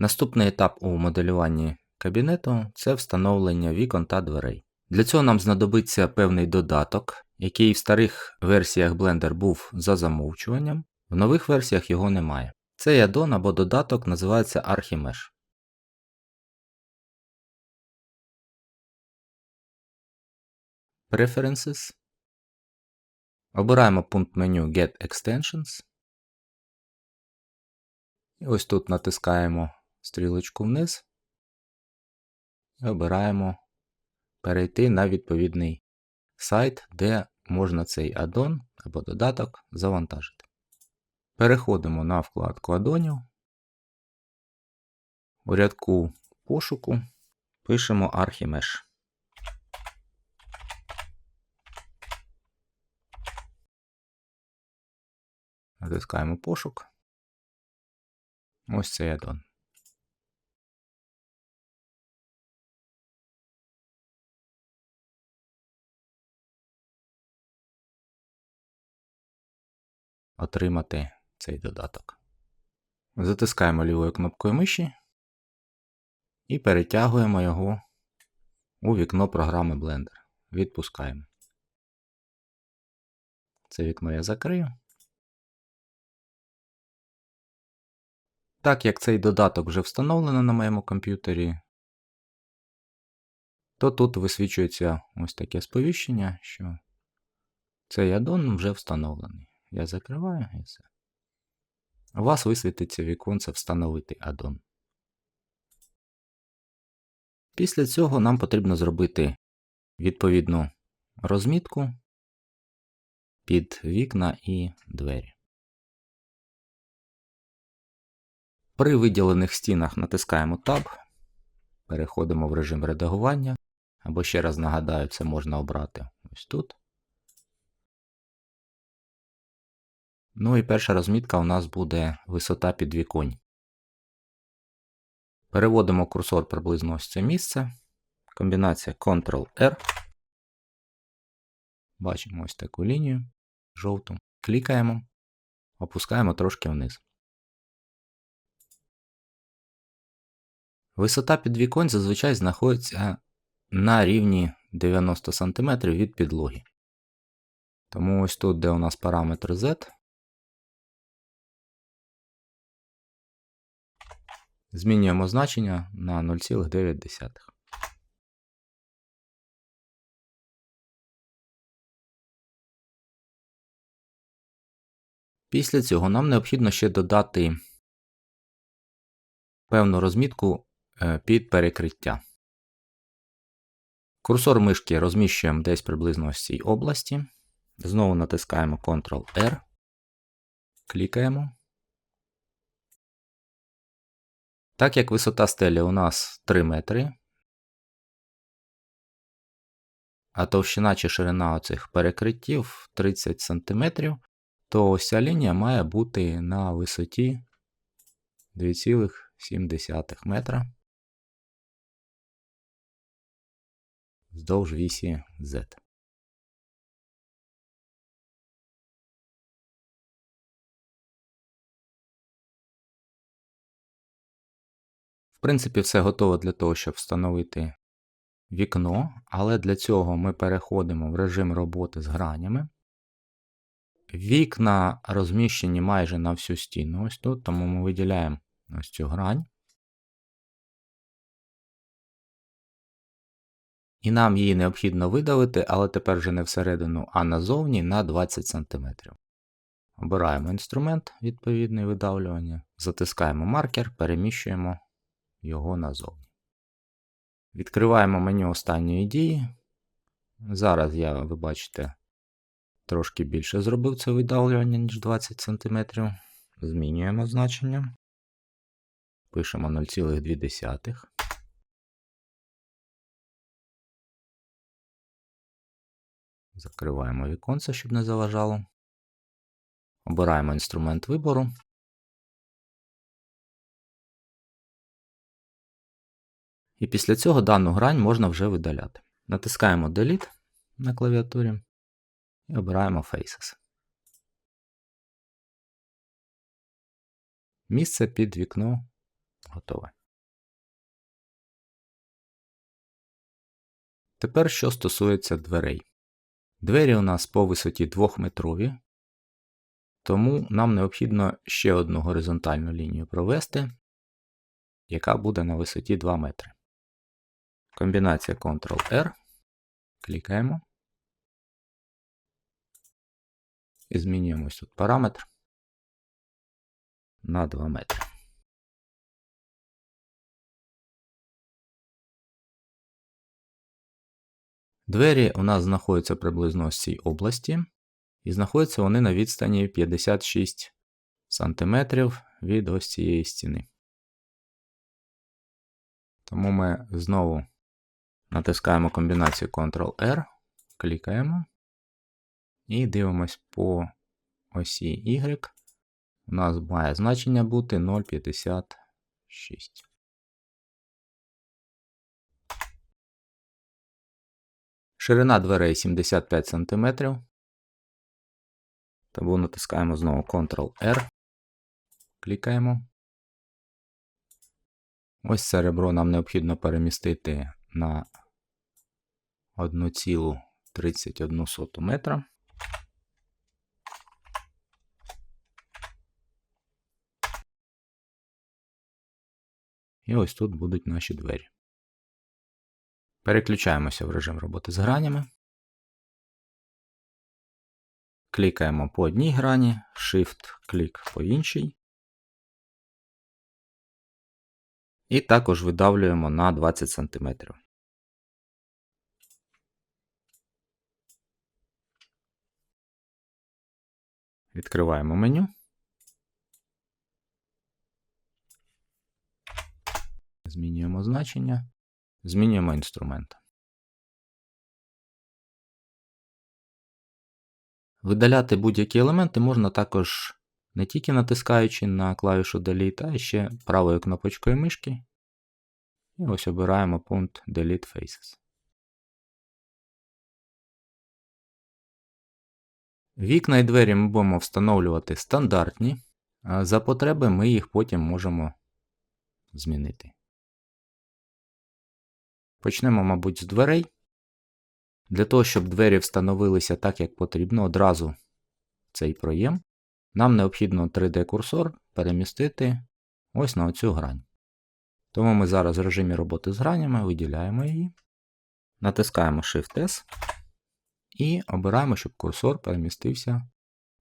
Наступний етап у моделюванні кабінету це встановлення вікон та дверей. Для цього нам знадобиться певний додаток, який в старих версіях Blender був за замовчуванням, в нових версіях його немає. Цей аддон або додаток називається Archimesh. Preferences. Обираємо пункт меню Get Extensions. І ось тут натискаємо стрілочку вниз і обираємо перейти на відповідний сайт, де можна цей аддон або додаток завантажити. Переходимо на вкладку аддонів. У рядку пошуку пишемо Archimesh. Натискаємо пошук. Ось цей аддон. Отримати цей додаток. Затискаємо лівою кнопкою миші і перетягуємо його у вікно програми Blender. Відпускаємо. Це вікно я закрию. Так як цей додаток вже встановлено на моєму комп'ютері, то тут висвічується ось таке сповіщення, що цей аддон вже встановлений. Я закриваю і все. У вас висвітиться віконце встановити аддон. Після цього нам потрібно зробити відповідну розмітку під вікна і двері. При виділених стінах натискаємо Tab, переходимо в режим редагування, або ще раз нагадаю, це можна обрати ось тут. Ну і перша розмітка у нас буде висота підвіконь. Переводимо курсор приблизно ось це місце. Комбінація Ctrl-R. Бачимо ось таку лінію жовту. Клікаємо, опускаємо трошки вниз. Висота підвіконь зазвичай знаходиться на рівні 90 см від підлоги. Тому ось тут, де у нас параметр Z, змінюємо значення на 0,9. Після цього нам необхідно ще додати певну розмітку Е, під перекриття. Курсор мишки розміщуємо десь приблизно в цій області. Знову натискаємо Ctrl-R, клікаємо. Так як висота стелі у нас 3 метри, а товщина чи ширина оцих перекриттів 30 см, то ось ця лінія має бути на висоті 2,7 метра. вздовж вісі Z. В принципі, все готово для того, щоб встановити вікно, але для цього ми переходимо в режим роботи з гранями. Вікна розміщені майже на всю стіну, ось тут, тому ми виділяємо ось цю грань. І нам її необхідно видалити, але тепер вже не всередину, а назовні на 20 см. Обираємо інструмент відповідний видавлювання, затискаємо маркер, переміщуємо його назовні. Відкриваємо меню останньої дії. Зараз я, ви бачите, трошки більше зробив це видавлювання, ніж 20 см. Змінюємо значення. Пишемо 0,2. Закриваємо віконце, щоб не заважало. Обираємо інструмент вибору. І після цього дану грань можна вже видаляти. Натискаємо Delete на клавіатурі і обираємо Faces. Місце під вікно Готове. Тепер що стосується дверей. Двері у нас по висоті 2-метрові, тому нам необхідно ще одну горизонтальну лінію провести, яка буде на висоті 2 метри. Комбінація Ctrl-R. Клікаємо. І змінюємо ось тут параметр на 2 метри. Двері у нас знаходяться приблизно в цій області, і знаходяться вони на відстані 56 см від ось цієї стіни. Тому ми знову натискаємо комбінацію Ctrl-R, клікаємо і дивимось по осі Y. У нас має значення бути 0,56. Ширина дверей 75 см. Тому натискаємо знову Ctrl-R. Клікаємо. Ось це ребро нам необхідно перемістити на 1,31 метра. І ось тут будуть наші двері. Переключаємося в режим роботи з гранями. Клікаємо по одній грані, Shift-клік по іншій. І також видавлюємо на 20 см. Відкриваємо меню. Змінюємо значення. Змінюємо інструмент. Видаляти будь-які елементи можна також не тільки натискаючи на клавішу Delete, а ще правою кнопочкою мишки. І ось обираємо пункт Delete Faces. Вікна і двері ми будемо встановлювати стандартні, а за потреби ми їх потім можемо змінити. Почнемо, мабуть, з дверей. Для того, щоб двері встановилися так, як потрібно, одразу цей проєм, нам необхідно 3D-курсор перемістити ось на оцю грань. Тому ми зараз в режимі роботи з гранями виділяємо її, натискаємо Shift-S і обираємо, щоб курсор перемістився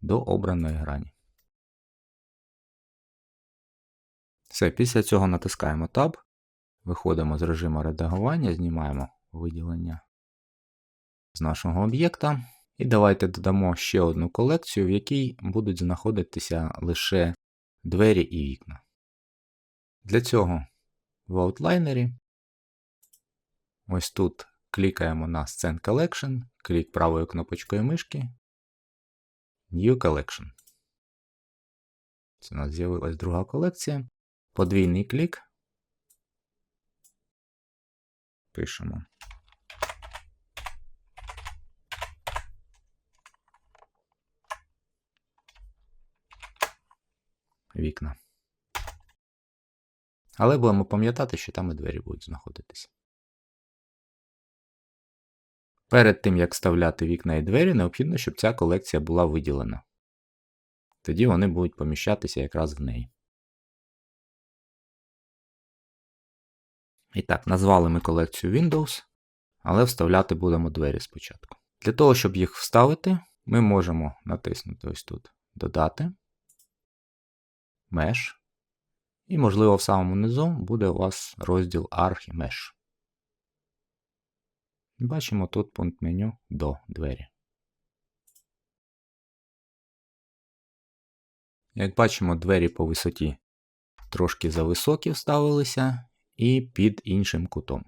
до обраної грані. Все, після цього натискаємо Tab, виходимо з режиму редагування, знімаємо виділення з нашого об'єкта. І давайте додамо ще одну колекцію, в якій будуть знаходитися лише двері і вікна. Для цього в аутлайнері ось тут клікаємо на Scene Collection, клік правою кнопочкою мишки, New Collection. Це у нас з'явилась друга колекція. Подвійний клік. Пишемо. Вікна. Але будемо пам'ятати, що там і двері будуть знаходитися. Перед тим, як вставляти вікна і двері, необхідно, щоб ця колекція була виділена. Тоді вони будуть поміщатися якраз в неї. І так, назвали ми колекцію Windows, але вставляти будемо двері спочатку. Для того, щоб їх вставити, ми можемо натиснути ось тут Додати, Mesh. І, можливо, в самому низу буде у вас розділ Arch і Mesh. Бачимо тут пункт меню до двері. Як бачимо, двері по висоті трошки зависокі вставилися і під іншим кутом.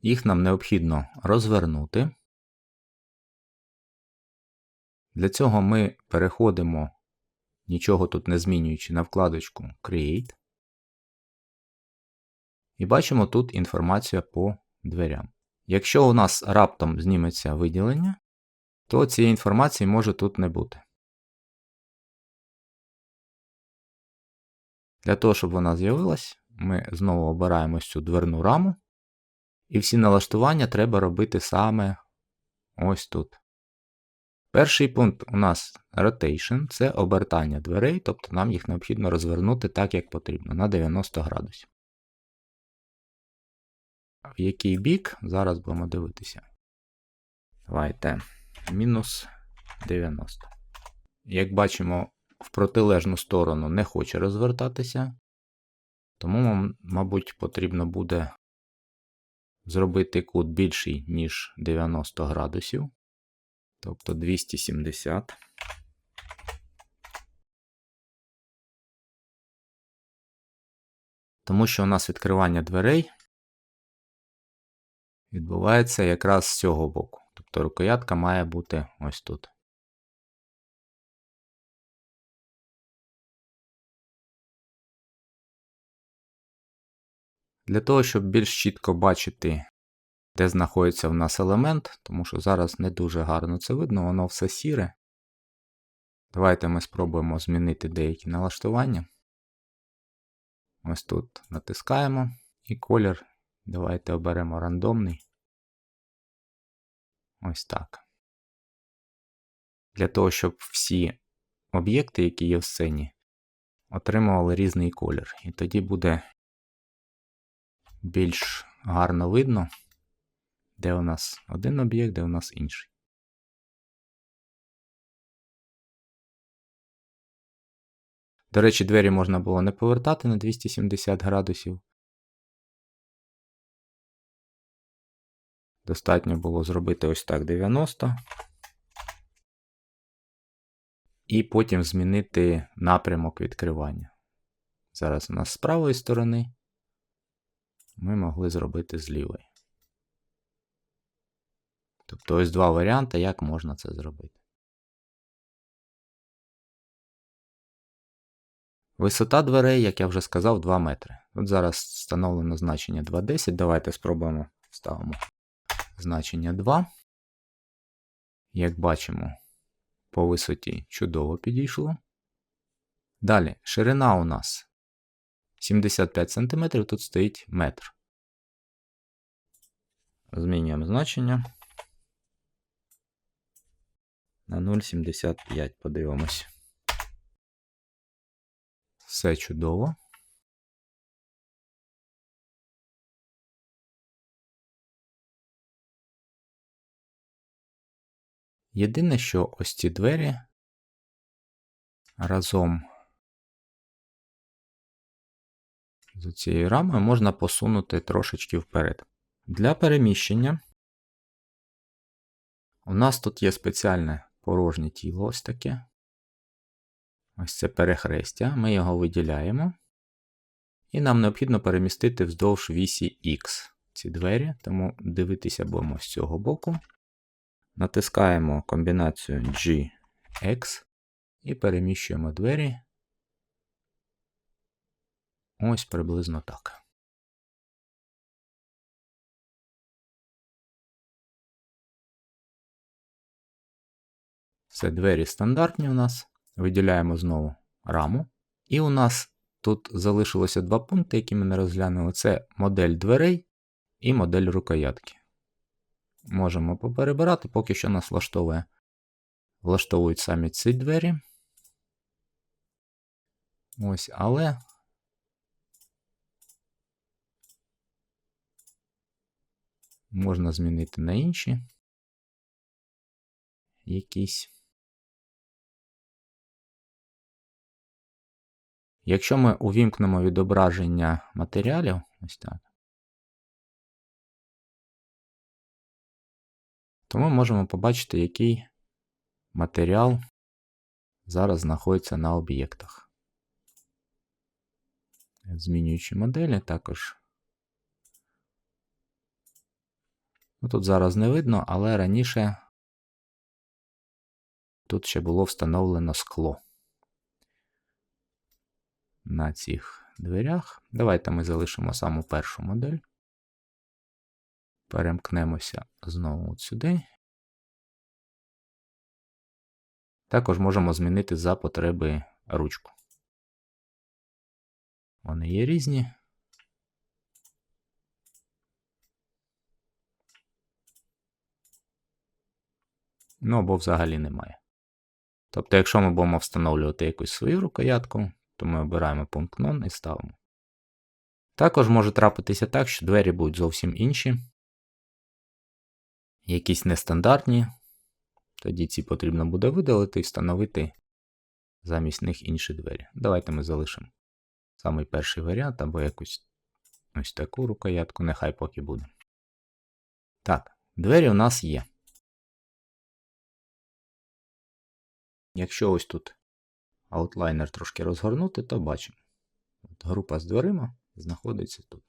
Їх нам необхідно розвернути. Для цього ми переходимо, нічого тут не змінюючи, на вкладочку Create. І бачимо тут інформацію по дверям. Якщо у нас раптом зніметься виділення, то цієї інформації може тут не бути. Для того, щоб вона з'явилась, ми знову обираємо цю дверну раму. І всі налаштування треба робити саме ось тут. Перший пункт у нас rotation це обертання дверей, тобто нам їх необхідно розвернути так, як потрібно, на 90 градусів. В який бік зараз будемо дивитися. Давайте мінус 90. Як бачимо, в протилежну сторону не хоче розвертатися, тому мабуть, потрібно буде зробити кут більший, ніж 90 градусів, тобто 270. Тому що у нас відкривання дверей відбувається якраз з цього боку. Тобто рукоятка має бути ось тут. Для того, щоб більш чітко бачити, де знаходиться в нас елемент, тому що зараз не дуже гарно це видно, воно все сіре. Давайте ми спробуємо змінити деякі налаштування. Ось тут натискаємо і колір. Давайте оберемо рандомний. Ось так. Для того, щоб всі об'єкти, які є в сцені, отримували різний колір. І тоді буде більш гарно видно, де у нас один об'єкт, де у нас інший. До речі, двері можна було не повертати на 270 градусів. Достатньо було зробити ось так 90. І потім змінити напрямок відкривання. Зараз у нас з правої сторони ми могли зробити з лівої. Тобто ось два варіанти, як можна це зробити. Висота дверей, як я вже сказав, 2 метри. От зараз встановлено значення 2,10. Давайте спробуємо ставимо значення 2. Як бачимо, по висоті чудово підійшло. Далі, ширина у нас 75 см, тут стоїть метр. Змінюємо значення на 0,75. Подивимось. Все чудово. Єдине, що ось ці двері разом з цією рамою можна посунути трошечки вперед. Для переміщення у нас тут є спеціальне порожнє тіло ось таке. Ось це перехрестя. Ми його виділяємо. І нам необхідно перемістити вздовж вісі X ці двері, тому дивитися будемо з цього боку. Натискаємо комбінацію GX і переміщуємо двері. Ось приблизно так. Це двері стандартні у нас. Виділяємо знову раму. І у нас тут залишилося два пункти, які ми не розглянули: це модель дверей і модель рукоятки. Можемо поперебирати, поки що нас влаштовує. Влаштовують самі ці двері. Ось, але. Можна змінити на інші якісь. Якщо ми увімкнемо відображення матеріалів, ось так, то ми можемо побачити, який матеріал зараз знаходиться на об'єктах. Змінюючи моделі, також. Ну, Тут зараз не видно, але раніше тут ще було встановлено скло на цих дверях. Давайте ми залишимо саму першу модель. Перемкнемося знову от сюди. Також можемо змінити за потреби ручку. Вони є різні. Ну або взагалі немає. Тобто, якщо ми будемо встановлювати якусь свою рукоятку, то ми обираємо пункт None і ставимо. Також може трапитися так, що двері будуть зовсім інші, якісь нестандартні. Тоді ці потрібно буде видалити і встановити замість них інші двері. Давайте ми залишимо самий перший варіант або якусь ось таку рукоятку, нехай поки буде. Так, двері у нас є. Якщо ось тут аутлайнер трошки розгорнути, то бачимо. От група з дверима знаходиться тут.